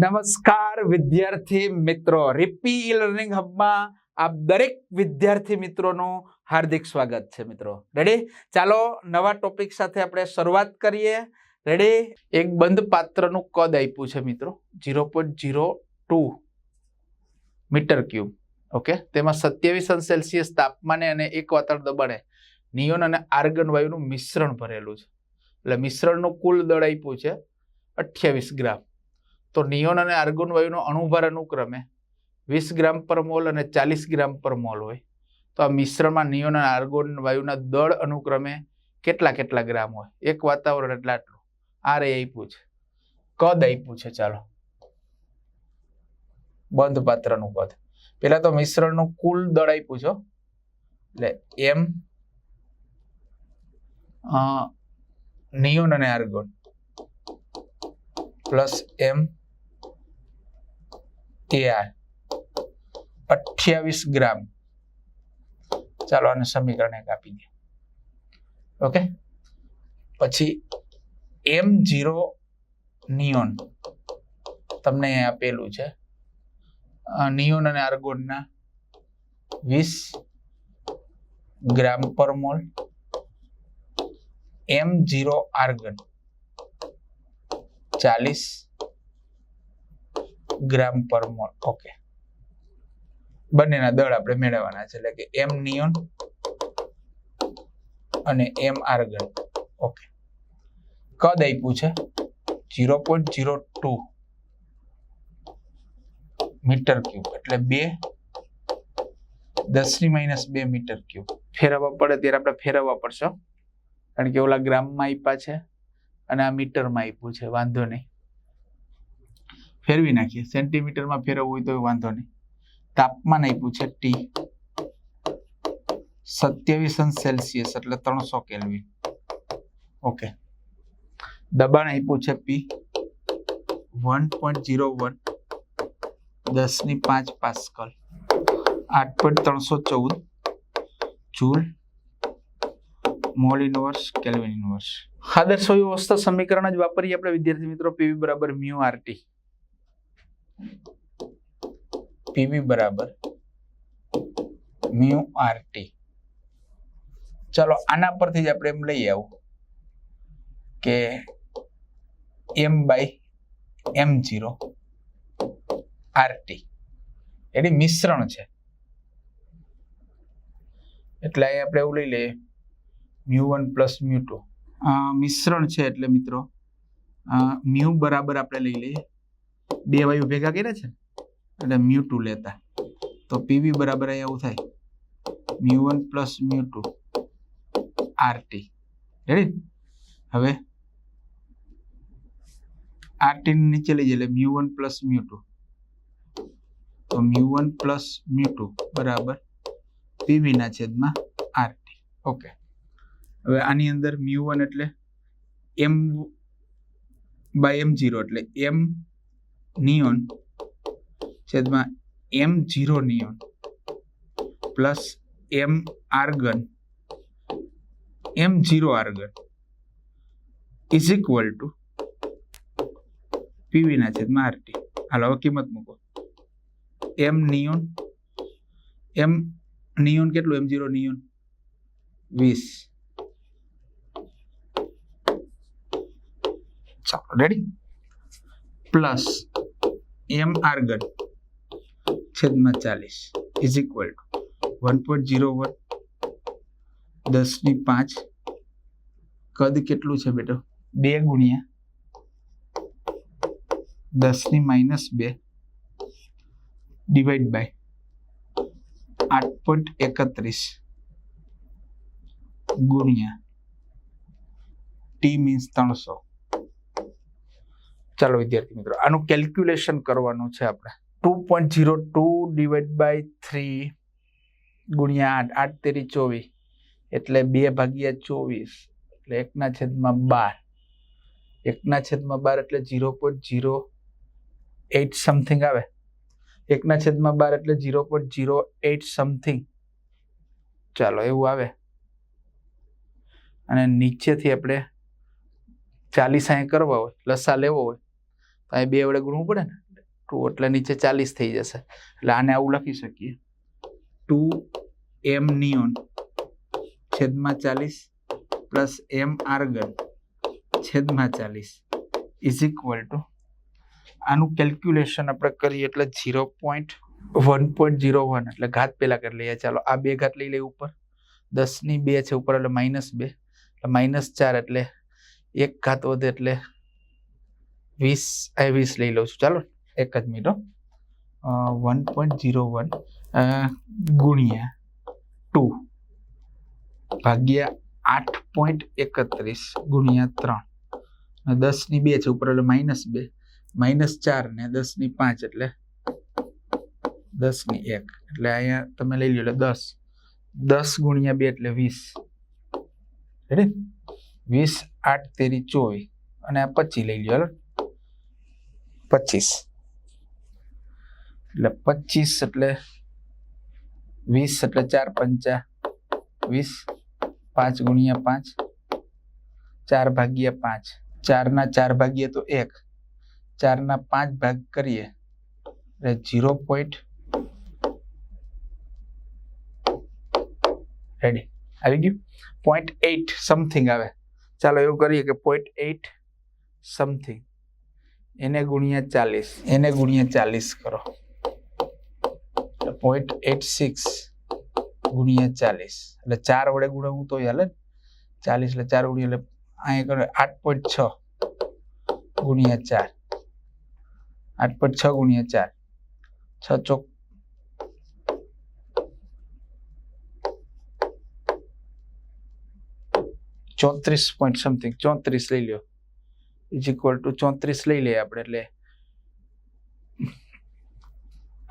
નમસ્કાર વિદ્યાર્થી મિત્રો. રિપી ઈ લર્નિંગ હબમાં આપ દરેક વિદ્યાર્થી મિત્રોનું હાર્દિક સ્વાગત છે મિત્રો. રેડી ચાલો નવા ટોપિક સાથે આપણે શરૂઆત કરીએ. રેડી એક બંધ પાત્રનું કદ આપ્યું છે મિત્રો. Zero point zero two metre cube okay તેમાં સત્યાવીસ અંશ સેલ્સિયસ તાપમાને અને એક વાતાવરણ દબાણે નિયોન અને આર્ગન વાયુનું મિશ્રણ ભરેલું છે. એટલે મિશ્રણનું કુલ દળ આપ્યું છે અઠ્યાવીસ ગ્રામ. તો નિયોન અને આર્ગોન વાયુનો અણુભાર અનુક્રમે વીસ ગ્રામ પર મોલ અને ચાલીસ ગ્રામ પર મોલ હોય. તો આ મિશ્રણમાં નિયોન અને આર્ગોન વાયુના દળ અનુક્રમે કેટલા કેટલા ગ્રામ હોય? એક વાતાવરણ એટલે આટલું. આ રે આપ્યું છે. કદ આપ્યું છે, ચાલો. બંધ પાત્રનું કદ. પેલા તો મિશ્રણનું કુલ દળ આપ્યું છો એટલે એમ નિયોન અને આર્ગોન. પ્લસ એમ તેર અઠ્યાવીસ ગ્રામ. ચાલો આને સમીકરણ એક આપી દે ઓકે? પછી એમ જીરો નિયોન તમને આપેલું છે. નિયોન અને આર્ગોનના વીસ ગ્રામ પર મોલ એમ જીરો આર્ગન ચાલીસ ગ્રામ પર મોલ ઓકે બંનેના દળ આપણે મેળવવાના છે. એટલે કે એમ નિયોન અને એમ આર્ગન ઓકે કદ આપ્યું છે? Zero point zero two metre cube. એટલે બે દસની માઇનસ બે મીટર ક્યુબ. ફેરવવા પડે ત્યારે આપણે ફેરવવા પડશે કારણ કે ઓલા ગ્રામમાં આપ્યા છે અને આ મીટરમાં આપ્યું છે. વાંધો નહીં. ફેરવી નાખીએ. સેન્ટીમીટરમાં ફેરવવું હોય તો વાંધો નહીં. તાપમાન આપ્યું છે ટી. સત્યાવીસ સેલ્સિયસ, એટલે ત્રણસો કેલ્વિન. ઓકે. દબાણ આપ્યું છે P. One point zero one દસની પાંચ પાસ્કલ. આઠ પોઈન્ટ ત્રણસો ચૌદ joule mole inverse, kelvin inverse. આદર્શ વ્યવસ્થા સમીકરણ જ વાપરીએ આપણે, વિદ્યાર્થી મિત્રો. પીવી બરાબર મ્યુ આરટી પીવી બરાબર મ્યુ આરટી ચલો, આના પરથી જ આપણે એમ લઈ આવું કે M by M zero RT એની મિશ્રણ છે. એટલે અહીં આપણે એવું લઈ લઈએ. Mu one plus mu two. મિશ્રણ છે એટલે મિત્રો મ્યુ બરાબર આપણે લઈ લઈએ. બે વાયુ ભેગા કર્યા છે એટલે મ્યુ ટુ લેતા. તો પીવી બરાબર અહીંયા એવું થાય. Mu one plus mu two RT. Ready હવે આરટી નીચે લઈ જાય mu one plus mu two. તો mu one plus mu two બરાબર પીવી ના છેદમાં આરટી. ઓકે હવે આની અંદર મ્યુ વન એટલે એમ બાય એમ જીરો એટલે એમ નિયોન છેદમાં M zero neon plus M argon M zero argon is equal to પીવીના છેદમાં આરટી હાલો, હવે કિંમત મૂકો. એમ નિયોન એમ નિયોન કેટલું? M zero neon. વીસ. ચાલો રેડી પ્લસ એમ આર્ગન છેદમાં ચાલીસ. Is equal to one point zero one દસની પાંચ. કદ કેટલું છે બેટો? બે ગુણ્યા દસની માઇનસ બે ડિવાઈડ બાય આઠ પોઈન્ટ એકત્રીસ ગુણ્યા ટી મીન્સ ત્રણસો. ચાલો વિદ્યાર્થી મિત્રો, આનું કેલ્ક્યુલેશન કરવાનું છે આપણે. Two point zero two divide by three ગુણ્યા આઠ આઠ તેરી ચોવીસ, એટલે બે ભાગ્યા ચોવીસ, એટલે એકના છેદમાં બાર. એકના છેદમાં બાર એટલે zero point zero eight something આવે. એકના છેદમાં બાર એટલે zero point zero eight something ચાલો, એવું આવે. અને નીચેથી આપણે ચાલીસ અહીં કરવા હોય, લસા લેવો હોય અહીં બે વડે ગુણવું પડે ને? ટુ એટલે નીચે ચાલીસ થઈ જશે. એટલે આને આવું લખી શકીએ. ટુ એમ નિયોન છેદમાં ચાલીસ પ્લસ એમ આર્ગન છેદમાં ચાલીસ ઇઝ ઇક્વલ ટુ આનું કેલ્ક્યુલેશન આપણે કરીએ એટલે zero point one point zero one એટલે ઘાત પહેલાં કરી લઈએ. ચાલો, આ બે ઘાત લઈ લઈએ ઉપર. દસની બે છે ઉપર એટલે માઇનસ બે. એટલે માઇનસ ચાર એટલે એક ઘાત વધે એટલે વીસ આ વીસ લઈ લઉં છું. ચાલો, એક જ minute one point zero one ગુણ્યા ટુ ભાગ્યા આઠ પોઈન્ટ એકત્રીસ ગુણ્યા ત્રણ. દસની બે છે, ઉપર એટલે માઇનસ બે. માઇનસ ચાર ને દસની પાંચ એટલે દસની એક. એટલે અહીંયા તમે લઈ લો એટલે દસ. દસ ગુણ્યા બે એટલે વીસ. રેડી વીસ આઠ તેરી ચોવીસ. અને આ પચી લઈ લો પચીસ એટલે પચીસ એટલે વીસ એટલે ચાર પંચા વીસ, પાંચ ગુણ્યા પાંચ, ચાર ભાગ્યા પાંચ. ચારના ચાર ભાગ્યે તો એક. ચારના પાંચ ભાગ કરીએ એટલે ઝીરો પોઈન્ટ રેડી. આવી ગયું? પોઈન્ટ એઇટ સમથિંગ આવે. ચાલો એવું કરીએ કે પોઈન્ટ એઇટ સમથિંગ. એને ગુણ્યા ચાલીસ. એને ગુણ્યા ચાલીસ કરો. પોઈન્ટ એટ સિક્સ ગુણ્યા ચાલીસ. એટલે ચાર વડે ગુણવું તો હાલે ને ચાલીસ એટલે ચાર ગુણ્યા, એટલે અહીંયા કરો આઠ પોઈન્ટ છ ગુણ્યા ચાર. આઠ પોઈન્ટ છ ગુણ્યા ચાર. છ ચોક ચોત્રીસ પોઈન્ટ સમથિંગ ચોત્રીસ લઈ લ્યો. ઇઝ ઇક્વલ ટુ ચોત્રીસ લઈ લઈએ આપણે, એટલે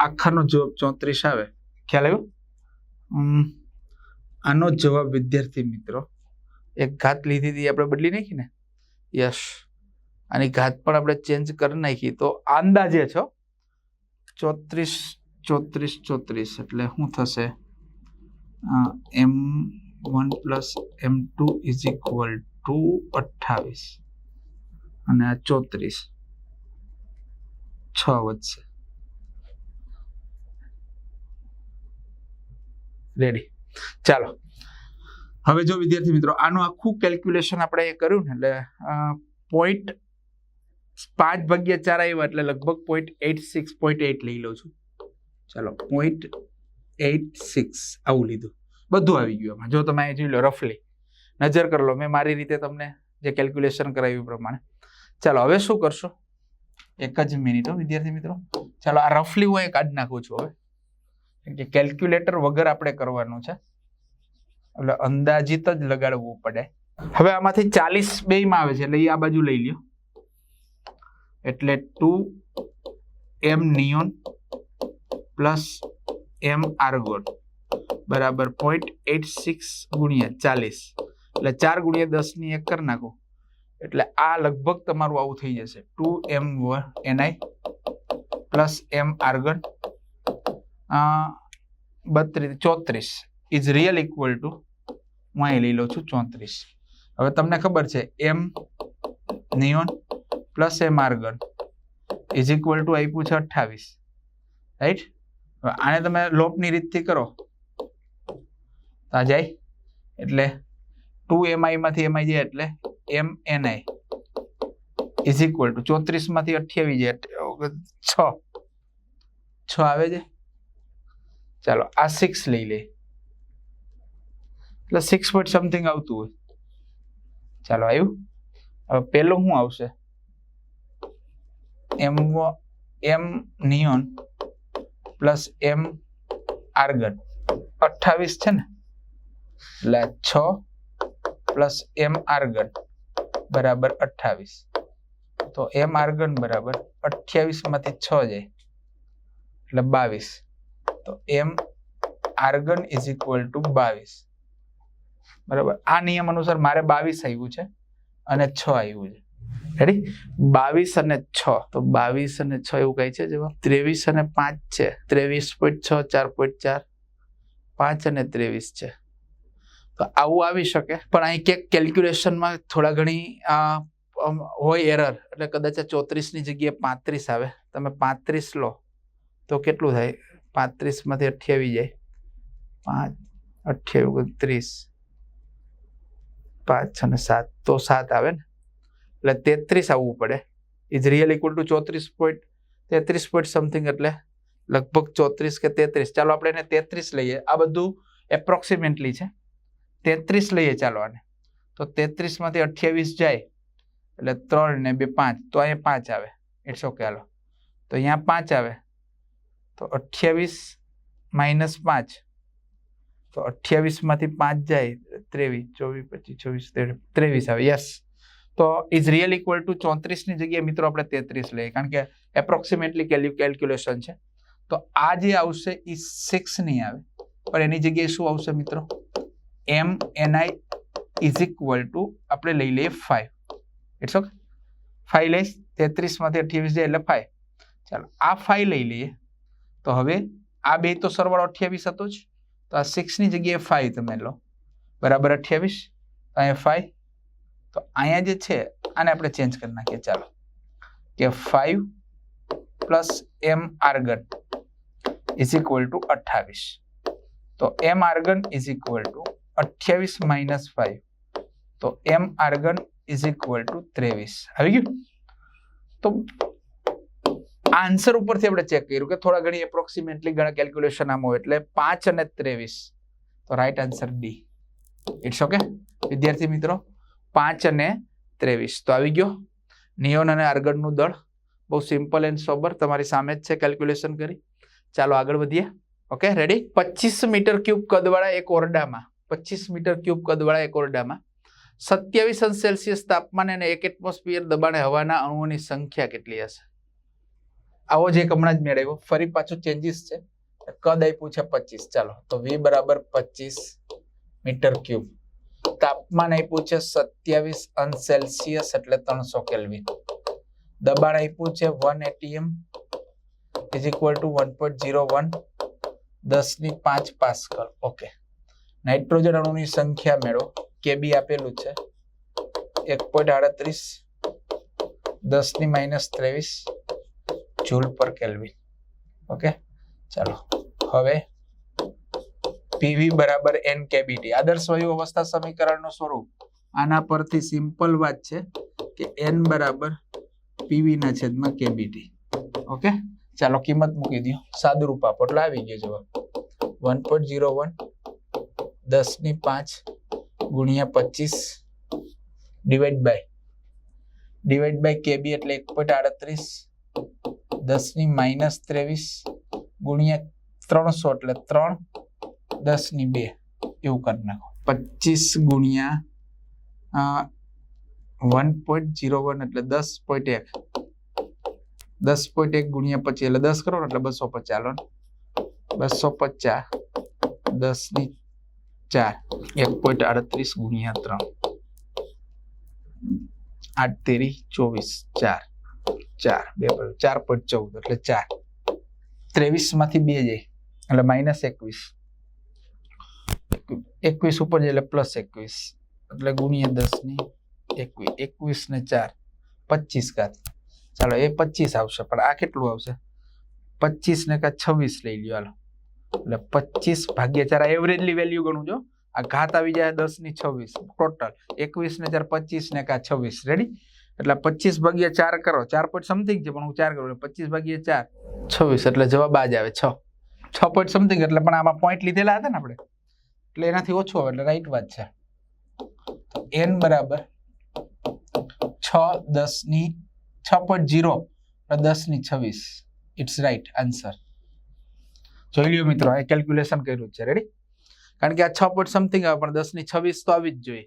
આખાનો જવાબ ચોત્રીસ આવે. ખ્યાલ આવ્યો? આનો જવાબ વિદ્યાર્થી મિત્રો, એક ઘાત લીધી હતી આપણે બદલી નાખી ને? યસ. આની ઘાત પણ આપણે ચેન્જ કરી નાખી. તો અંદાજે છો ચોત્રીસ ચોત્રીસ ચોત્રીસ, એટલે શું થશે? M one plus M two is equal to અઠ્ઠાવીસ. અને આ ચોત્રીસ. છ વધશે રેડી ચાલો. હવે જો વિદ્યાર્થી મિત્રો, આનું આખું કેલ્ક્યુલેશન આપણે એ કર્યું ને, એટલે પોઈન્ટ પાંચ ભાગ્યા ચાર આવ્યા, એટલે લગભગ point eight six point eight લઈ લઉં છું. ચાલો પોઈન્ટ એટ સિક્સ આવું લીધું. બધું આવી ગયું એમાં જો તમે જોઈ લો રફલી નજર કરી લો. મેં મારી રીતે તમને જે કેલ્ક્યુલેશન કરાવ્યું પ્રમાણે. ચાલો, હવે શું કરશો? એક જ મિનિટ વિદ્યાર્થી મિત્રો. ચાલો, આ રફલી હું એક કાઢી નાખું છું, હવે. કે કેલ્ક્યુલેટર વગર આપણે કરવાનું છે. એટલે અંદાજિત જ લગાડવું પડે. હવે આમાંથી ચાલીસ બેમાં આવે છે, એટલે એ આ બાજુ લઈ લ્યો. એટલે two M neon plus M argon. બરાબર પોઈન્ટ એટ સિક્સ ગુણ્યા ચાલીસ. એટલે ચાર ગુણ્યા દસની એક કરી નાખો. એટલે આ લગભગ તમારું આવું થઈ જશે. Two M NI plus M argon બત્રીસ, ચોત્રીસ. ઇઝ રિયલ ઇક્વલ ટુ હું અહીં લઈ લઉં છું ચોત્રીસ. હવે તમને ખબર છે, M neon plus M argon is equal to આપ્યું છે અઠ્ઠાવીસ. રાઈટ હવે આને તમે લોપની રીતથી કરો. તો જાય. એટલે ટુ એમઆઈમાંથી એમ એમઆઈ જાય એટલે M NI is equal to ચોત્રીસમાંથી અઠ્યાવીસ છ. છ આવે છે? ચાલો, આ સિક્સ લઈ લે એટલે સિક્સ પોઈન્ટ સમથિંગ આવતું હોય. ચાલો, આવ્યું? હવે પેલું શું આવશે? M M neon plus M argon અઠ્ઠાવીસ છે ને? એટલે છ પ્લસ એમ આર્ગન બરાબર અઠ્ઠાવીસ. તો એમ આર્ગન બરાબર અઠ્યાવીસમાંથી છ જાય. એટલે બાવીસ. તો M argon is equal to બાવીસ. બરાબર? આ નિયમ અનુસાર મારે બાવીસ આવ્યું છે અને છ આવ્યું છે. રેડી બાવીસ અને છ. તો બાવીસ અને છ એવું કઈ છે જવાબ? ત્રેવીસ અને પાંચ છે. ત્રેવીસ પોઈન્ટ છ, ચાર પોઈન્ટ ચાર. પાંચ અને ત્રેવીસ છે. તો આવું આવી શકે. પણ અહીં ક્યાંક કેલ્ક્યુલેશનમાં થોડા ઘણી હોય એરર એટલે કદાચ આ ચોત્રીસની જગ્યાએ પાંત્રીસ આવે. તમે પાંત્રીસ લો, તો કેટલું થાય? પાંત્રીસમાંથી અઠ્યાવીસ જાય. પાંચ, અઠ્યાવીસ ત્રીસ પાંચ અને સાત. તો સાત આવે ને? એટલે તેત્રીસ આવવું પડે. ઇઝ રિયલ ઇક્વલ ટુ ચોત્રીસ પોઈન્ટ તેત્રીસ પોઈન્ટ સમથિંગ એટલે લગભગ ચોત્રીસ કે તેત્રીસ. ચાલો આપણે એને તેત્રીસ લઈએ. આ બધું એપ્રોક્સિમેટલી છે. તેત્રીસ લઈએ ચાલો તો તેત્રીસમાંથી અઠ્યાવીસ જાય, એટલે ત્રણ ને બે પાંચ, તો અહીંયા પાંચ આવે. ઇટ્સ ઓકે હાલો. તો અહીંયા પાંચ આવે. તો અઠ્યાવીસ માઇનસ પાંચ, તો અઠ્યાવીસમાંથી પાંચ જાય, ત્રેવીસ, ચોવીસ, પચીસ, છવ્વીસ, ત્રેવીસ આવે યસ તો ઇઝ રિયલ ઇક્વલ ટુ ચોત્રીસની જગ્યાએ મિત્રો આપણે તેત્રીસ લઈએ, કારણ કે એપ્રોક્સિમેટલી કેલ્ક્યુલેશન છે. તો આ જે આવશે એ સિક્સ નહીં આવે. પણ એની જગ્યાએ શું આવશે મિત્રો? M NI is equal to આપણે લઈ લઈએ ફાઈવ ઇટ્સ ઓકે ફાઈવ લઈશ તેત્રીસમાંથી અઠ્યાવીસ જાય એટલે ફાઈવ ચાલો, આ ફાઈવ લઈ લઈએ. તો હવે આ બે તો સરવાળો અઠ્યાવીસ હતો જ. તો આ સિક્સની જગ્યાએ ફાઈવ તમે લો. બરાબર અઠ્યાવીસ? અહીંયા ફાઈવ તો અહીંયા જે છે, આને આપણે ચેન્જ કરી નાખીએ. ચાલો. કે five plus M argon is equal to અઠ્ઠાવીસ. તો M argon is equal to અઠ્યાવીસ માઇનસ ફાઈવ તો M argon is equal to ત્રેવીસ. આવી ગયું? તો આન્સર ઉપરથી આપણે ચેક કર્યું કે થોડા ઘણી એપ્રોક્સિમેટલી ઘણા કેલ્ક્યુલેશન આમ હોય એટલે પાંચ અને ત્રેવીસ. તો right answer D it's okay વિદ્યાર્થી મિત્રો, પાંચ અને ત્રેવીસ. તો આવી ગયો? નિયોન અને આર્ગનનું દળ. બહુ સિમ્પલ એન્ડ સોબર તમારી સામે જ છે કેલ્ક્યુલેશન કરી. ચાલો આગળ વધીએ. ઓકે રેડી પચીસ મીટર ક્યુબ કદવાળા એક ઓરડામાં. પચીસ મીટર ક્યુબ કદવાળા એક ઓરડામાં સત્યાવીસ અંશ સેલ્સિયસ તાપમાન અને એક એટમોસ્ફિયર દબાણે હવાના અણુઓની સંખ્યા કેટલી હશે? આવો જ એક હમણાં જ મેળવ્યો ફરી પાછું ચેન્જીસ છે. કદ આપ્યું છે પચીસ. ચાલો, તો વી બરાબર પચીસ મીટર ક્યુબ. તાપમાન આપ્યું છે સત્યાવીસ અંશ સેલ્સિયસ એટલે ત્રણસો કેલ્વિન. દબાણ આપ્યું છે one ATM is equal to one point zero one દસની પાંચ પાસ્કલ. ઓકે નાઇટ્રોજન અણુની સંખ્યા મેળવો. કેબી આપેલું છે. એક પોઈન્ટ આડત્રીસ દસની માઇનસ ત્રેવીસ જૂલ પર કેલ્વિન ઓકે ચાલો. હવે પીવી બરાબર એન કેબીટી આદર્શ વાયુ અવસ્થા સમીકરણનું સ્વરૂપ. આના પરથી સિમ્પલ વાત છે કે એન બરાબર પીવી ના છેદમાં કેબીટી ઓકે ચાલો, કિંમત મૂકી દો સાદુરૂપ આપો. એટલે આવી ગયો જવાબ. વન પોઈન્ટ ઝીરો વન દસની પાંચ ગુણ્યા પચીસ divide by divide by KB એટલે એક પોઈન્ટ આડત્રીસ, દસની માઇનસ ત્રેવીસ ગુણ્યા ત્રણસો એટલે ત્રણ, દસની બે, એવું કરી નાખો. પચીસ ગુણ્યા વન પોઈન્ટ ઝીરો વન એટલે દસ પોઈન્ટ એક, દસ પોઈન્ટ એક ગુણ્યા પચીસ એટલે દસ કરો એટલે બસો પચાસ લો બસો પચાસ, દસની ચાર. એક પોઈન્ટ આડત્રીસ ગુણ્યા ત્રણ. આઠ તેરી ચોવીસ. ચાર. ચાર. બે ચાર પોઈન્ટ ચૌદ એટલે ચાર. ત્રેવીસમાંથી બે જાય. એટલે માઇનસ એકવીસ. એકવીસ ઉપર જાય એટલે પ્લસ એકવીસ. એટલે ગુણ્યા દસની એકવીસ એકવીસ ને ચાર. પચીસ કાત ચાલો, એ પચીસ આવશે. પણ આ કેટલું આવશે? પચીસ ને કા છવ્વીસ લઈ લ્યો. હાલો. એટલે પચીસ ભાગ્યા ચાર એવરેજલી વેલ્યુ ગણું જો આ ઘાત આવી જાય દસની છવ્વીસ ટોટલ એકવીસ ને ચાર, પચીસ ને કા છવ્વીસ. રેડી એટલે પચીસ ભાગ્યા ચાર કરો. ચાર પોઈન્ટ સમથિંગ છે, પણ હું ચાર કરું. પચીસ ભાગ્યા ચાર, છવ્વીસ. એટલે જવાબ આ જ આવે, છ. છ પોઈન્ટ સમથિંગ એટલે પણ આમાં પોઈન્ટ લીધેલા હતા ને આપણે? એટલે એનાથી ઓછું આવે, એટલે રાઈટ વાત છે. એન બરાબર છ, દસની, છ પોઈન્ટ જીરો દસની છવ્વીસ. ઇટ્સ રાઈટ આન્સર જોઈ લ્યો મિત્રો અહીં કેલ્ક્યુલેશન કર્યું છે. રેડી કારણ કે આ છ પોઈન્ટ સમથિંગ આવે, પણ દસની છવ્વીસ તો આવી જ જોઈએ.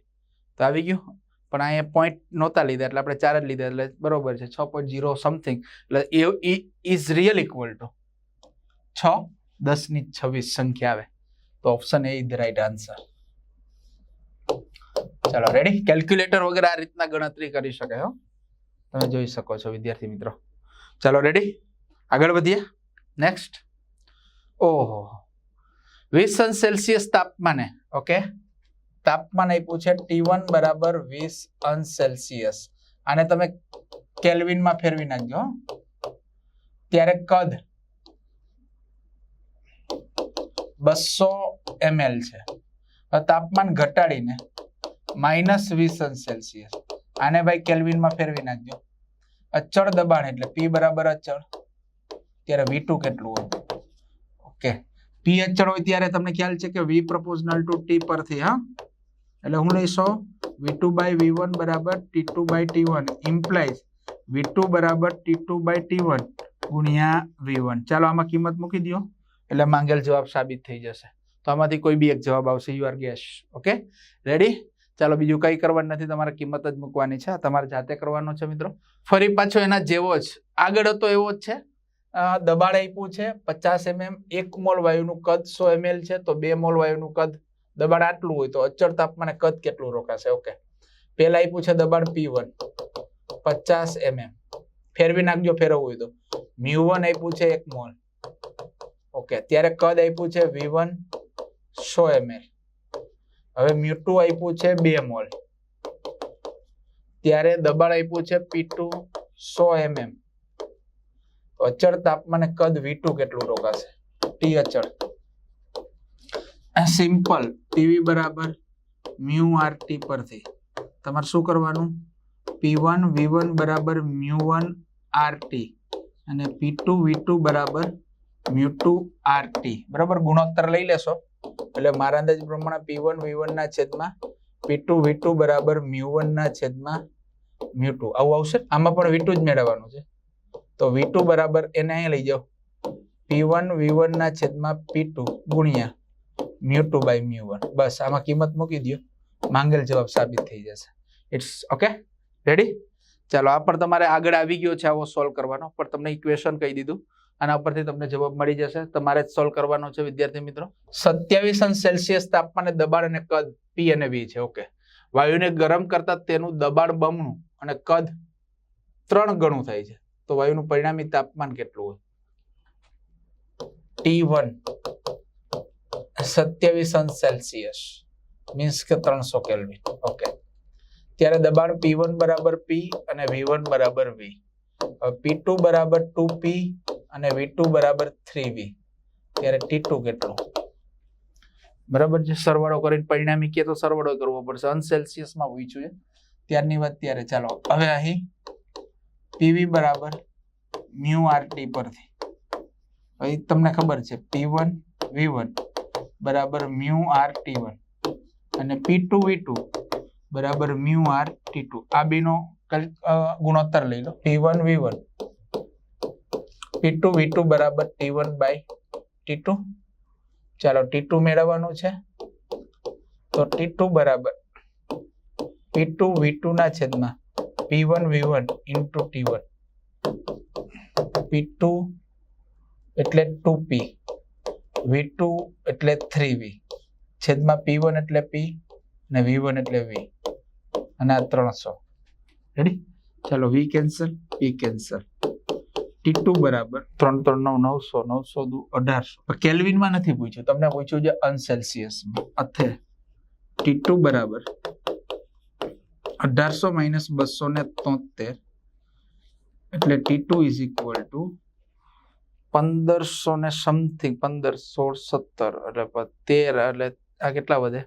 તો આવી ગયું. પણ અહીંયા પોઈન્ટ નહોતા લીધા, એટલે આપણે ચાર જ લીધા, એટલે બરોબર છે. છ પોઈન્ટ જીરો સમથિંગ એટલે એ ઇઝ રિયલ ઇક્વલ ટુ છ દસની છવ્વીસ સંખ્યા આવે. તો option A is right answer ચાલો રેડી કેલ્ક્યુલેટર વગેરે આ રીતના ગણતરી કરી શકાય, હો. તમે જોઈ શકો છો, વિદ્યાર્થી મિત્રો. ચાલો રેડી આગળ વધીએ. નેક્સ્ટ ઓહો. વીસ અંશ સેલ્સિયસ તાપમાને, ઓકે? તાપમાન આપ્યું છે ટી વન બરાબર વીસ અંશ સેલ્સિયસ. આને તમે કેલ્વિનમાં ફેરવી નાખજો ત્યારે કદ બસો એમએલ છે. તાપમાન ઘટાડીને માઇનસ વીસ અંશ સેલ્સિયસ. આને ભાઈ કેલ્વિનમાં ફેરવી નાખજો. અચળ દબાણ એટલે પી બરાબર અચળ. ત્યારે વી કેટલું હોય? ઓકે પી અચળ હોય ત્યારે તમને ખ્યાલ છે કે વી પ્રપોઝનલ ટુ ટી પરથી, હા? એટલે હું લઈશો, V two by V one બરાબર T two by T one. Implies V two બરાબર T two by T one ગુણ્યા વી વન. ચાલો આમાં કિંમત મૂકી દો એટલે માંગેલ જવાબ સાબિત થઈ જશે. તો આમાંથી કોઈ બી એક જવાબ આવશે. You are guess okay ready ચાલો બીજું કંઈ કરવાનું નથી. તમારે કિંમત જ મૂકવાની છે. તમારે જાતે કરવાનો છે, મિત્રો. ફરી પાછો એના જેવો જ. આગળ હતો એવો જ છે. દબાણ આપ્યું છે, પચાસ એમએમ, એક મોલ વાયુનું કદ સો એમએલ છે, તો બે મોલ વાયુનું કદ દબાણ આટલું હોય તો અચળ તાપમાને કદ કેટલું રોકાશે? ઓકે પેલા આપ્યું છે દબાણ પી વન, પચાસ એમએમ. ફેરવી નાખજો, ફેરવવું હોય તો. મ્યુ વન આપ્યું છે એક મોલ. ઓકે ત્યારે કદ આપ્યું છે વી વન સો એમએલ. હવે મ્યુ ટુ આપ્યું છે બે મોલ. ત્યારે દબાણ આપ્યું છે પી ટુ સો એમએમ. અચળ તાપમાને કદ વી ટુ કેટલું રોકાશે? ટી અચળ. સિમ્પલ PV બરાબર મ્યુ આર ટી પરથી. તમારે શું કરવાનું? પી વન વી વન બરાબર મ્યુ વન આર ટી અને પી ટુ વી ટુ બરાબર મ્યુ ટુ આર ટી બરાબર? ગુણોત્તર લઈ લેશો. એટલે મારા અંદાજ પ્રમાણે પી વન વી વન ના છેદમાં પી ટુ વી ટુ બરાબર મ્યુ વન ના છેદમાં મ્યુ ટુ આવું આવશે? આમાં પણ વી ટુ જ મેળવવાનું છે. તો વી ટુ બરાબર એને અહીંયા લઈ જાઓ. પી વન વી વન ના છેદમાં પી ટુ ગુણ્યા mu two by mu one બસ, આમાં કિંમત મૂકી દો માંગેલ જવાબ સાબિત થઈ જશે. ઇટ્સ ઓકે રેડી ચાલો, આ પર તમારે આગળ આવી ગયો છે આવો સોલ્વ કરવાનો. પણ તમને ઇક્વેશન કહી દીધું. આના પરથી તમને જવાબ મળી જશે. તમારે સોલ્વ કરવાનો છે, વિદ્યાર્થી મિત્રો. સત્યાવીસ અંશ સેલ્સિયસ તાપમાને દબાણ અને કદ. પી અને વી છે ઓકે વાયુને ગરમ કરતા તેનું દબાણ બમણું અને કદ ત્રણ ગણું થાય છે. તો વાયુનું પરિણામી તાપમાન કેટલું હોય? ટી વન સત્યાવીસ અંશ સેલ્સિયસ, મીન્સ કે ત્રણસો કેલ્વિન. ઓકે. ત્યારે દબાણ પી વન બરાબર પી અને વી વન બરાબર વી પી ટુ બરાબર ટુ પી અને વી ટુ બરાબર થ્રી વી ત્યારે ટી ટુ કેટલું? બરાબર છે, સરવાળો કરીને પરિણામી કે તો સરવાળો કરવો પડશે. અંશ સેલ્સિયસમાં પૂછ્યું છે. ત્યારની વાત ત્યારે ચાલો. હવે અહીં પીવી બરાબર મ્યુ આર ટી પરથી. હવે તમને ખબર છે પી વન વી વન બરાબર મ્યુ આર ટી વન. અને પી ટુ વી ટુ બરાબર મ્યુ આર ટી ટુ. આ બેનો ગુણોત્તર લઈ લો. P one V one P two V two બરાબર T one by T two. ચાલો, ટી ટુ મેળવવાનું છે. તો ટી ટુ બરાબર પી ટુ વી ટુ ના છેદમાં P one V one into T one P એટલે ટુ પી વી ટુ એટલે થ્રી વી છેદમાં પી વન એટલે પી અને વી એટલે વી અને આ ત્રણસો. રેડી ચાલો V cancel P cancel T બરાબર. ત્રણ ત્રણ, નવ નવસો નવસો દુ, અઢારસો. કેલ્વિનમાં નથી પૂછ્યું. તમને પૂછ્યું છે અનસેલ્સિયસમાં અથે. ટી ટુ બરાબર. અઢારસો માઇનસ બસો ને તોતેર એટલે T two is equal to પંદરસો ને સમથિંગ પંદર, સોળ, સત્તર એટલે તેર એટલે આ કેટલા વધે?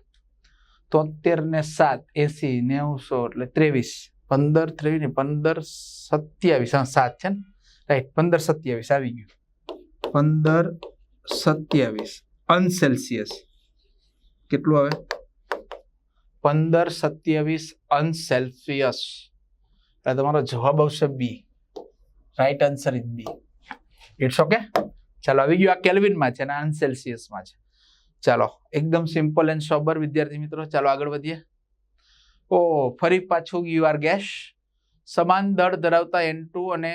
તોતેર ને સાત, એસી, નેવસો એટલે ત્રેવીસ. પંદર ત્રેવીસ પંદર સત્યાવીસ, હા, સાત છે ને? રાઈટ પંદર સત્યાવીસ આવી ગયું. પંદર સત્યાવીસ અનસેલ્સિયસ કેટલું આવે? પંદર સત્યાવીસ અનસેલ્સિયસ એટલે તમારો જવાબ આવશે B right answer is B it's okay ચાલો, આવી ગયું આ કેલ્વિનમાં છે અને અનસેલ્સિયસમાં છે. ચાલો, એકદમ સિમ્પલ એન્ડ સોબર વિદ્યાર્થી મિત્રો, ચાલો આગળ વધીએ. ઓ, ફરી પાછું યુ આર ગેસ સમાન દળ ધરાવતા એન ટુ અને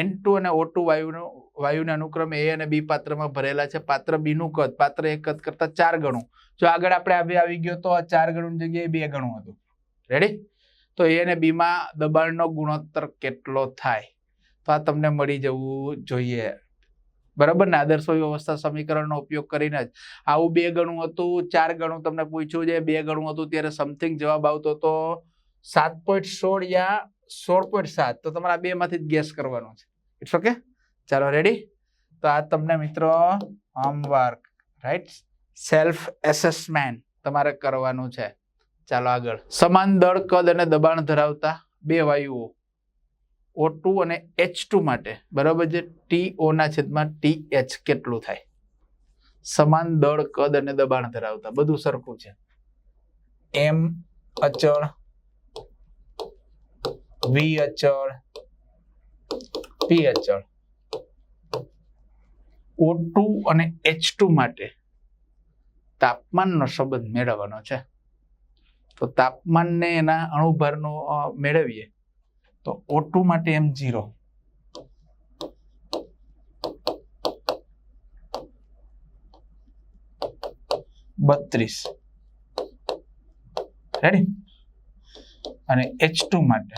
એન ટુ અને ઓ ટુ વાયુનો, વાયુને અનુક્રમે એ અને બી પાત્રમાં ભરેલા છે. પાત્ર બીનું કદ, પાત્ર એક કદ કરતા ચાર ગણું. જો આગળ આપણે આવી આવી ગયો તો આ ચાર ગણું જગ્યાએ બે ગણું હતું. રેડી તો એ અને બીમાં દબાણનો ગુણોત્તર કેટલો થાય? તો આ તમને મળી જવું જોઈએ. બરાબર ને? આદર્શ વ્યવસ્થા સમીકરણનો ઉપયોગ કરીને જ. આવું બે ગણું હતું, ચાર ગણું તમને પૂછ્યું છે. બે ગણું હતું ત્યારે સમથિંગ જવાબ આવતો તો સાત પોઈન્ટ સોળ યા સોળ પોઈન્ટ સાત તો તમારા બે માંથી જ ગેસ કરવાનો છે. ઇટ્સ ઓકે ચાલો રેડી તો આ તમને મિત્રો હોમવર્ક રાઈટ સેલ્ફ એસેસમેન્ટ તમારે કરવાનું છે. ચાલો આગળ. સમાન દળ, કદ અને દબાણ ધરાવતા બે વાયુઓ. ઓ ટુ અને એચ ટુ માટે. બરાબર છે? ટી ઓના છેદમાં ટી એચ કેટલું થાય? સમાન દળ, કદ અને દબાણ ધરાવતા. બધું સરખું છે. એમ અચળ વી અચળ. પી અચળ. ઓ ટુ અને એચ ટુ માટે તાપમાનનો સંબંધ મેળવવાનો છે. તો તાપમાનને એના અણુભારનો મેળવીએ તો ઓ માટે એમ ઝીરો બત્રીસ. રેડી અને એચ માટે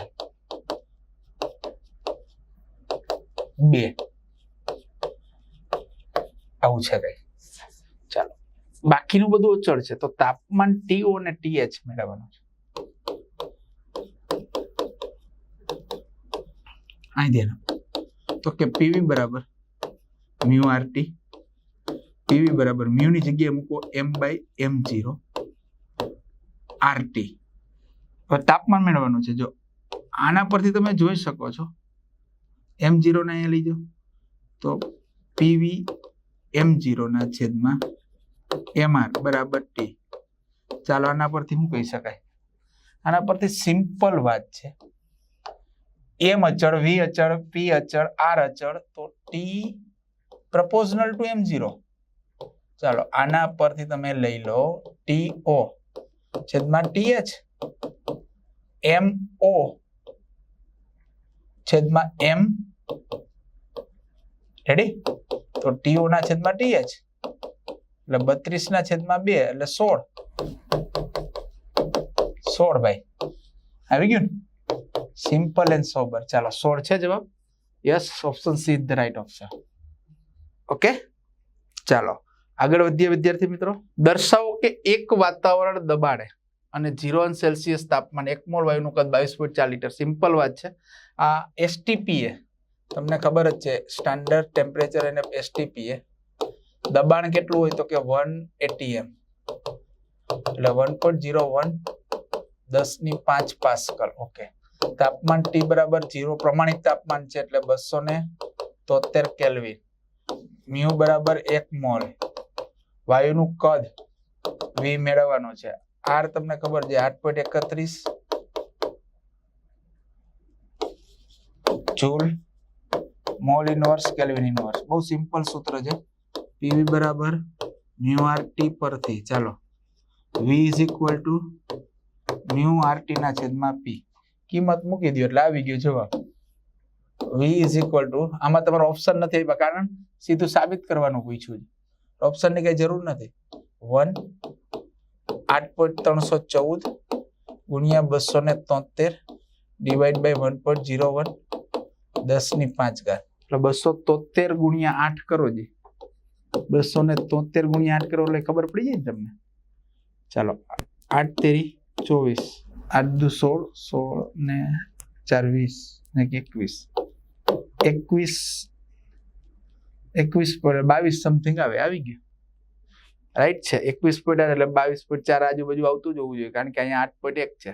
બે. આવું છે કઈ. ચાલો. બાકીનું બધું અચળ છે. તો તાપમાન ટીઓ અને ટીએચ મેળવવાનું છે. અહીં ધ્યાન તો કે પીવી બરાબર મ્યુ આરટી પીવી બરાબર મ્યુ ની જગ્યાએ મૂકો M by M zero RT હવે તાપમાન મેળવવાનું છે. જો આના પરથી તમે જોઈ શકો છો એમ જીરો ને અહીંયા લીધો. તો પીવી એમ જીરો ના છેદમાં એમ આર બરાબર ટી. ચાલો આના પરથી શું કહી શકાય? આના પરથી સિમ્પલ વાત છે. એમ અચળ, વી અચળ, પી અચળ, આર અચળ, તો T proportional to M zero. ચાલો આના પરથી તમે લઈ લો ટી ઓ. છેદમાં ટી એચ. એમ ઓ. છેદમાં એમ રેડી તો ટીઓ ના છેદમાં ટી એચ. એટલે બત્રીસ ના છેદમાં બે, એટલે સોળ. સોળ ભાઈ. આવી ગયું સિમ્પલ એન્ડ સોબર ચાલો, સોળ છે જવાબ. Yes option C is the right option okay ચાલો, આગળ વધીએ વિદ્યાર્થી મિત્રો. દર્શાવો કે એક વાતાવરણ દબાણે અને ઝીરો સેલ્સિયસ તાપમાન એક મોલ વાયુનું કદ બાવીસ પોઈન્ટ ચાર લીટર સિમ્પલ વાત છે. આ એસટીપીએ તમને ખબર જ છે સ્ટાન્ડર્ડ ટેમ્પરેચર અને એસટીપીએ દબાણ કેટલું હોય તો કે વન એટીએમ એટલે વન પોઈન્ટ ઝીરો વન દસની પાંચ પાસ્કલ ઓકે તાપમાન ટી બરાબર ઝીરો પ્રમાણિત તાપમાન છે એટલે બસો ને તોતેર કેલ્વિન મ્યુ બરાબર એક મોલ. વાયુનું કદ વી મેળવવાનું છે. આર તમને ખબર છે, આઠ પોઈન્ટ એકત્રીસ. Joule mole inverse kelvin inverse બહુ સિમ્પલ સૂત્ર છે. પીવી બરાબર મ્યુ આર ટી પરથી. ચાલો. V is equal to mu R T ના છેદમાં પી કિંમત મૂકી દો એટલે આવી ગયો જવાબ. વી ઇઝ ઇક્વલ ટુ આમાં તમારો ઓપ્શન નથી આપ્યા કારણ સીધું સાબિત કરવાનું પૂછ્યું છે. ઓપ્શનની કઈ જરૂર નથી. વન આઠ પોઈન્ટ ત્રણસો ચૌદ ગુણ્યા બસો ને તોતેર divide by one point zero one દસની પાંચ ઘાત. એટલે બસો તોતેર ગુણ્યા આઠ કરો જી. બસો ને તોતેર ગુણ્યા આઠ કરો એટલે ખબર પડી જાય ને તમને? ચાલો, આઠ તેરી ચોવીસ. આઠ દુ સોળ સોળ ને ચાર વીસ ને એકવીસ. એકવીસ એકવીસ પોઈન્ટ બાવીસ સમથિંગ આવે, આવી ગયું. રાઈટ છે, એકવીસ પોઈન્ટ એટલે બાવીસ પોઈન્ટ ચાર આજુબાજુ આવતું જ હોવું જોઈએ, કારણ કે અહીંયા આઠ પોઈન્ટ એક છે.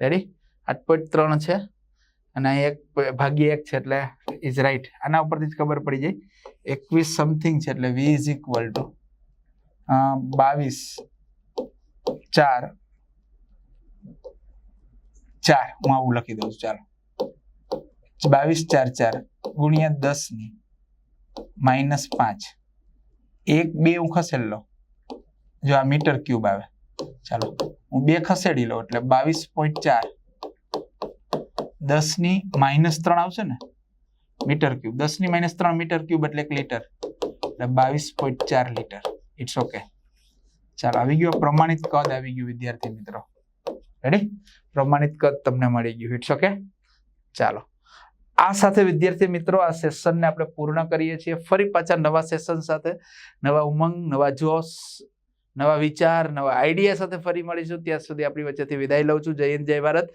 રેડી આઠ પોઈન્ટ ત્રણ છે. અને એક ભાગ્ય એક છે એટલે ઇઝ રાઈટ આના ઉપરથી જ ખબર પડી જાય. એકવીસ સમથિંગ છે એટલે વી ઇઝ ઇક્વલ ટુ બાવીસ, ચાર ચાર. હું આવું લખી દઉં છું, ચાલો. બાવીસ, ચાર ચાર, ગુણ્યા દસની માઇનસ પાંચ. એક, બે હું ખસેડી લઉં. જો આ મીટર ક્યુબ આવે. ચાલો. હું બે ખસેડી લઉં એટલે બાવીસ પોઈન્ટ ચાર. દસની માઇનસ ત્રણ આવશે ને? મીટર ક્યુબ દસની માઇનસ ત્રણ મીટર ક્યુબ એટલે એક લીટર એટલે બાવીસ પોઈન્ટ ચાર લીટર ઇટ્સ ઓકે ચાલો, આવી ગયો પ્રમાણિત કદ, આવી ગયું વિદ્યાર્થી મિત્રો. રેડી પ્રમાણિત કદ તમને મળી ગયું. ઇટ્સ ઓકે ચાલો. આ સાથે વિદ્યાર્થી મિત્રો, આ સેશનને આપણે પૂર્ણ કરીએ છીએ. ફરી પાછા નવા સેશન સાથે, નવા ઉમંગ, નવા જોશ, નવા વિચાર, નવા આઈડિયા સાથે ફરી મળીશું. ત્યાં સુધી આપણી વચ્ચેથી વિદાય લઉં છું. જય હિન્દ, જય Bharat.